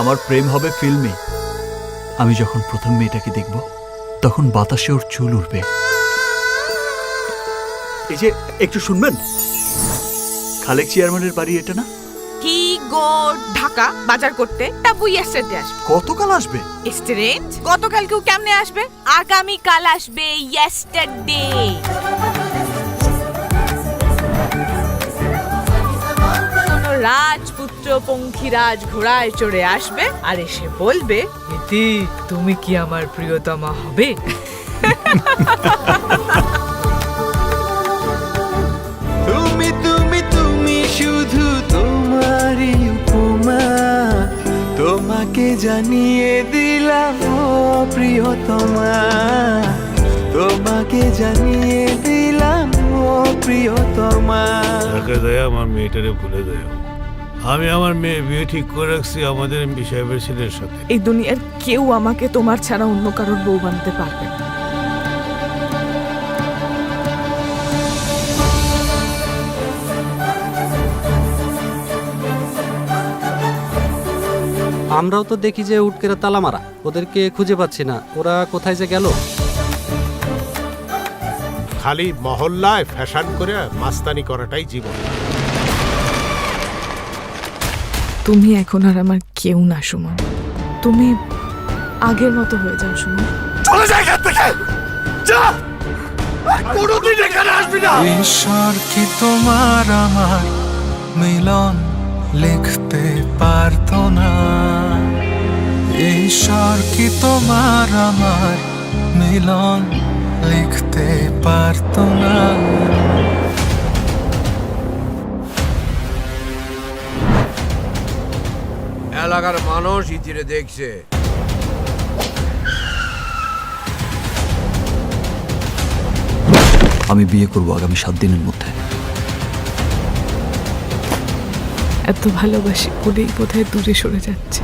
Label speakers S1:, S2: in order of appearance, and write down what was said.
S1: আমার প্রেম হবে ফিল্মে। আমি যখন প্রথম মেয়েটাকে দেখব তখন বাতাসে ওর চুল উঠবে এই যে একটু শুনবেন? খালেক চেয়ারম্যানের বাড়ি এটা না?
S2: কি গো ঢাকা বাজার করতে তা বুই আসতে আসবে।
S1: কতকাল আসবে?
S2: স্টুডেন্ট গতকাল কেউ কেমনে আসবে? আগামী কাল আসবে ইয়েস্টারডে রাজপুত্র পঙ্খিরাজ ঘোড়ায় চড়ে আসবে আর এসে বলবে ইতি তুমি কি আমার প্রিয়তমা হবে?
S3: তুমি তুমি তুমি শুধু তোমারই উপমা। তোমাকে জানিয়ে দিলাম ও প্রিয়তমা। তোমাকে জানিয়ে দিলাম ও প্রিয়তমা।
S4: তাকে দেয় আমার মেয়েটারে ভুলে দেয় আমি আমার মেয়ে বিয়ে ঠিক করে রাখছি আমাদের এমপি সাহেবের ছেলের সাথে।
S2: এই দুনিয়ার কেউ আমাকে তোমার ছাড়া অন্য কারোর বউ বানতে পারবে না।
S5: আমরাও তো দেখি যে উটকেরা তালা মারা ওদেরকে খুঁজে পাচ্ছি না। ওরা কোথায় যে গেল?
S6: খালি মহল্লায় ফ্যাশন করে মাস্তানি করাটাই জীবন।
S2: তুমি এখন আর আমার কেউ না সুমন। তুমি আগের মতো হয়ে যাও সুমন।
S3: ঈশ্বর কি তোমার আমার মিলন লিখতে পারতো না। ঈশ্বর কি তোমার আমার মিলন লিখতে পারতো না।
S7: এলাকার মানুষ ইতিরে দেখছে।
S1: আমি বিয়ে করব আগামী সাত দিনের মধ্যে।
S2: এত ভালোবাসি বলেই বোধহয় দূরে সরে যাচ্ছে।